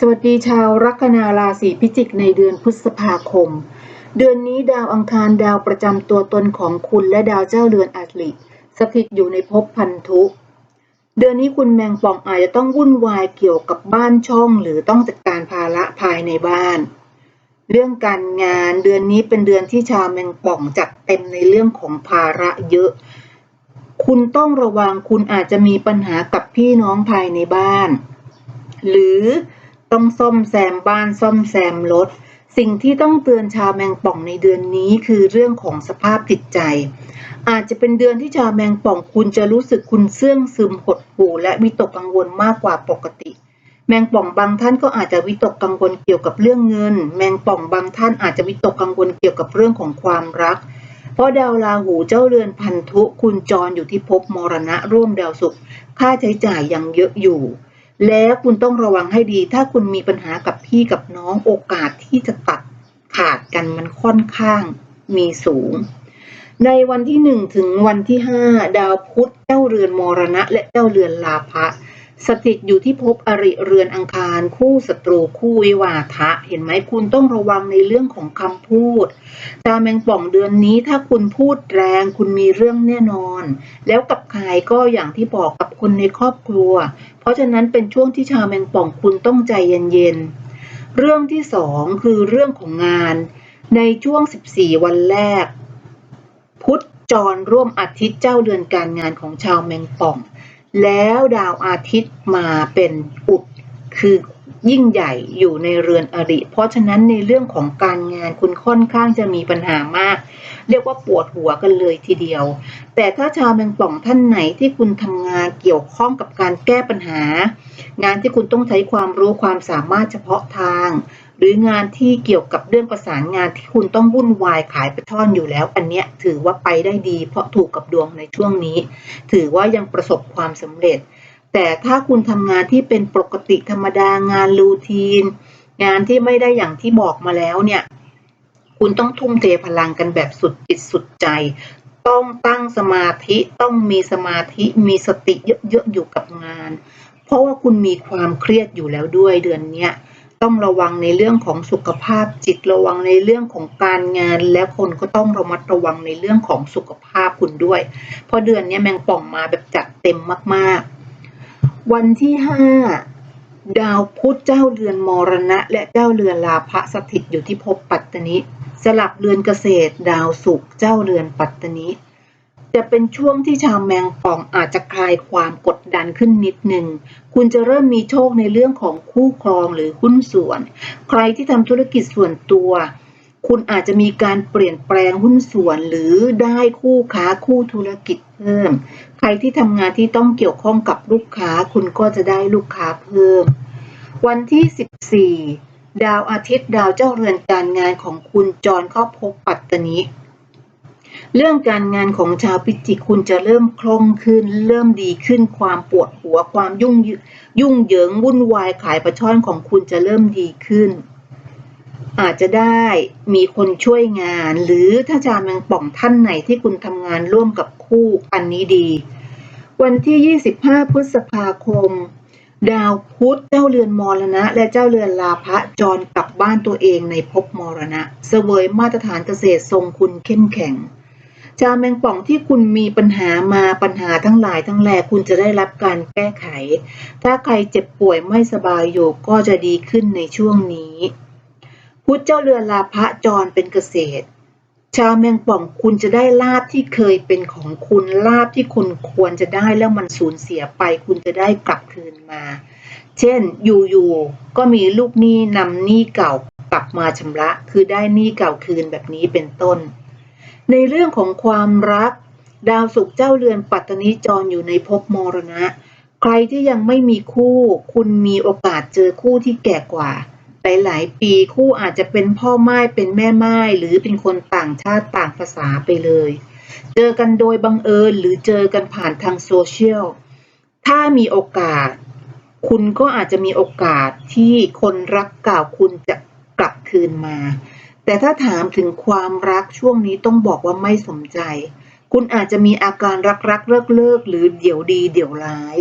สวัสดีชาวลัคนาราศีพิจิกในเดือนพฤษภาคม เดือนนี้ดาวอังคารดาวประจำตัวตนของคุณและดาวเจ้าเรือนอาริสถิตอยู่ในภพพันธุ เดือนนี้คุณแมงป่องอาจจะต้องวุ่นวายเกี่ยวกับบ้านช่อง หรือต้องจัดการภาระภายในบ้าน เรื่องการงานเดือนนี้เป็นเดือนที่ชาวแมงป่องจัดเต็มในเรื่องของภาระเยอะ คุณต้องระวังคุณอาจจะมีปัญหากับพี่น้องภายในบ้าน หรือ ต้องซ่อมแซมบ้านซ่อมแซมรถ สิ่งที่ต้องเตือนชาวแมงป่องในเดือนนี้คือเรื่องของสภาพจิตใจ อาจจะเป็นเดือนที่ชาวแมงป่องคุณจะรู้สึกคุณเสื่องซึมหดหู่และวิตกกังวลมากกว่าปกติ แมงป่องบางท่านก็อาจจะวิตกกังวลเกี่ยวกับเรื่องเงิน แมงป่องบางท่านอาจจะวิตกกังวลเกี่ยวกับเรื่องของความรักเพราะดาวราหูเจ้าเรือนพันธุคุณจรอยู่ที่ภพมรณะร่วมดาวศุกร์ค่าใช้จ่ายยังเยอะอยู่ แล้วคุณต้องระวังให้ดี ถ้าคุณมีปัญหากับพี่กับน้องโอกาสที่จะตัดขาดกันมันค่อนข้างมีสูง ในวันที่หนึ่งถึงวันที่ห้าดาวพุธเจ้าเรือนมรณะ และเจ้าเรือนลาภะ สถิตอยู่ที่ภพอริเรือนอังคาร คู่ศัตรูคู่วิวาทะ เห็นไหมคุณต้องระวังในเรื่องของคำพูดดาวแมงป่องเดือนนี้ถ้าคุณพูดแรงคุณมีเรื่องแน่นอน แล้วกับใครก็อย่างที่บอกกับคนในครอบครัว เพราะฉะนั้นเป็นช่วงที่ชาวแมงป่องคุณต้องใจเย็นๆเรื่องที่สองคือเรื่องของงาน ในช่วง 14 วันแรก พุธจรร่วมอาทิตย์เจ้าเดือนการงานของชาวแมงป่อง แล้วดาวอาทิตย์มาเป็นอุดคือ ยิ่งใหญ่อยู่ในเรือนอริ เพราะฉะนั้นในเรื่องของการงานคุณค่อนข้างจะมีปัญหามาก เรียกว่าปวดหัวกันเลยทีเดียว แต่ถ้าชาวแมงป่องท่านไหนที่คุณทำงานเกี่ยวข้องกับการแก้ปัญหา งานที่คุณต้องใช้ความรู้ความสามารถเฉพาะทาง หรืองานที่เกี่ยวกับเรื่องประสานงานที่คุณต้องวุ่นวายขายไปท่อนอยู่แล้ว อันเนี้ยถือว่าไปได้ดี เพราะถูกกับดวงในช่วงนี้ ถือว่ายังประสบความสำเร็จ แต่ถ้าคุณทำงานที่เป็นปกติธรรมดางานรูทีน งานที่ไม่ได้อย่างที่บอกมาแล้วเนี่ย คุณต้องทุ่มเทพลังกันแบบสุดจิตสุดใจ ต้องตั้งสมาธิต้องมีสมาธิมีสติเยอะๆอยู่กับงาน เพราะว่าคุณมีความเครียดอยู่แล้วด้วยเดือนเนี้ยต้องระวังในเรื่องของสุขภาพจิตระวังในเรื่องของการงาน และคนก็ต้องระมัดระวังในเรื่องของสุขภาพคุณด้วย เพราะเดือนนี้แมงป่องมาแบบจัดเต็มมากๆ วันที่ห้าดาวพุธเจ้าเรือนมรณะ และเจ้าเรือนลาภสถิตอยู่ที่ภพปัตตนิสลับเรือนเกษตร ดาวศุกร์เจ้าเรือนปัตตนิจะเป็นช่วงที่ชาวแมงป่องอาจจะคลายความกดดันขึ้นนิดหนึ่ง คุณจะเริ่มมีโชคในเรื่องของคู่ครองหรือหุ้นส่วน ใครที่ทำธุรกิจส่วนตัว คุณอาจจะมีการเปลี่ยนแปลงหุ้นส่วนหรือได้คู่ค้าคู่ธุรกิจเพิ่ม ใครที่ทำงานที่ต้องเกี่ยวข้องกับลูกค้า คุณก็จะได้ลูกค้าเพิ่ม วันที่ 14 ดาวอาทิตย์ดาวเจ้าเรือนการงานของคุณจรเข้าพบปัตตนิเรื่องการงานของชาวพิจิกคุณจะเริ่มคล่องขึ้น เริ่มดีขึ้นความปวดหัวความยุ่งยุ่งเหยิงวุ่นวายขายประช่อนของคุณจะเริ่มดีขึ้น อาจจะได้มีคนช่วยงาน หรือถ้าชาวแมงป่องท่านไหนที่คุณทำงานร่วมกับคู่อันนี้ดี วันที่ 25 พฤษภาคม ดาวพุธเจ้าเรือนมรณะ และเจ้าเรือนลาภะจรกลับบ้านตัวเองในภพมรณะ เสวยมาตรฐานเกษตรทรงคุณเข้มแข็งชาวแมงป่องที่คุณมีปัญหามาปัญหาทั้งหลายทั้งแหล่คุณจะได้รับการแก้ไข ถ้าใครเจ็บป่วยไม่สบายอยู่ก็จะดีขึ้นในช่วงนี้ พุทธเจ้าเรือนลาภะจรเป็นเกษตร ชาวแมงป่องคุณจะได้ลาบที่เคยเป็นของคุณลาบที่คุณควรจะได้แล้วมันสูญเสียไป คุณจะได้กลับคืนมา เช่นอยู่ๆก็มีลูกหนี้นำหนี้เก่ากลับมาชำระ คือได้หนี้เก่าคืนแบบนี้เป็นต้น ในเรื่องของความรัก ดาวศุกร์เจ้าเรือนปัตตนิจรอยู่ในภพมรณะ ใครที่ยังไม่มีคู่ คุณมีโอกาสเจอคู่ที่แก่กว่า หลาย ๆ ปีคู่อาจจะเป็นพ่อไม้เป็นแม่ไม้หรือเป็นคนต่างชาติต่างภาษาไปเลย เจอกันโดยบังเอิญหรือเจอกันผ่านทางโซเชียลถ้ามีโอกาส คุณก็อาจจะมีโอกาสที่คนรักเก่าคุณจะกลับคืนมา แต่ถ้าถามถึงความรักช่วงนี้ต้องบอกว่าไม่สมใจ คุณอาจจะมีอาการรักรักเลิกเลิกๆหรือเดี๋ยวดีเดี๋ยวร้าย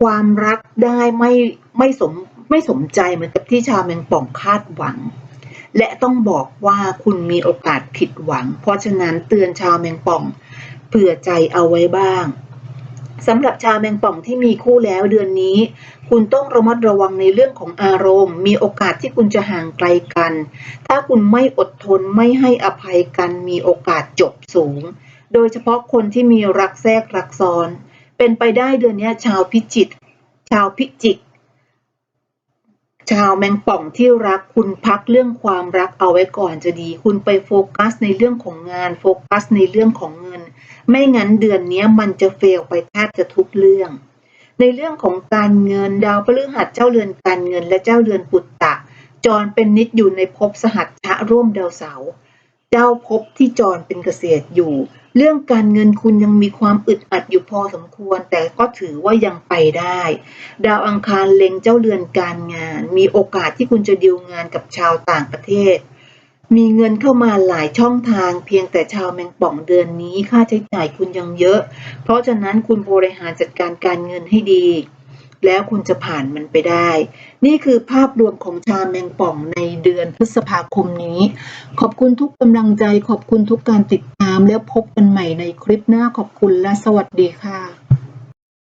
ความรักได้ไม่ไม่สม ไม่สมใจเหมือนกับที่ชาวแมงป่องคาดหวัง และต้องบอกว่าคุณมีโอกาสผิดหวัง เพราะฉะนั้นเตือนชาวแมงป่องเผื่อใจเอาไว้บ้างสำหรับชาวแมงป่องที่มีคู่แล้วเดือนนี้ คุณต้องระมัดระวังในเรื่องของอารมณ์ มีโอกาสที่คุณจะห่างไกลกัน ถ้าคุณไม่อดทนไม่ให้อภัยกัน มีโอกาสจบสูง โดยเฉพาะคนที่มีรักแทรกรักซ้อน เป็นไปได้เดือนนี้ชาวพิจิต ชาวพิจิก ชาวแมงป่องที่รักคุณพักเรื่องความรักเอาไว้ก่อนจะดี คุณไปโฟกัสในเรื่องของงานโฟกัสในเรื่องของเงิน ไม่งั้นเดือนนี้มันจะเฟลไปแทบจะทุกเรื่อง ในเรื่องของการเงินดาวพฤหัสเจ้าเรือนการเงินและเจ้าเรือนปุตตะ จรเป็นนิดอยู่ในภพสหัชชะร่วมดาวเสาร์เจ้าภพที่จรเป็นเกษตรอยู่ เรื่องการเงินคุณยังมีความอึดอัดอยู่พอสมควร แต่ก็ถือว่ายังไปได้ ดาวอังคารเล็งเจ้าเรือนการงาน มีโอกาสที่คุณจะดีลงานกับชาวต่างประเทศ มีเงินเข้ามาหลายช่องทาง เพียงแต่ชาวแมงป่องเดือนนี้ค่าใช้จ่ายคุณยังเยอะ เพราะฉะนั้นคุณบริหารจัดการการเงินให้ดี แล้วคุณจะผ่านมันไปได้ นี่คือภาพรวมของชาวแมงป่องในเดือนพฤษภาคมนี้ ขอบคุณทุกกำลังใจ ขอบคุณทุกการติดตาม แล้วพบกันใหม่ในคลิปหน้าขอบคุณและสวัสดีค่ะ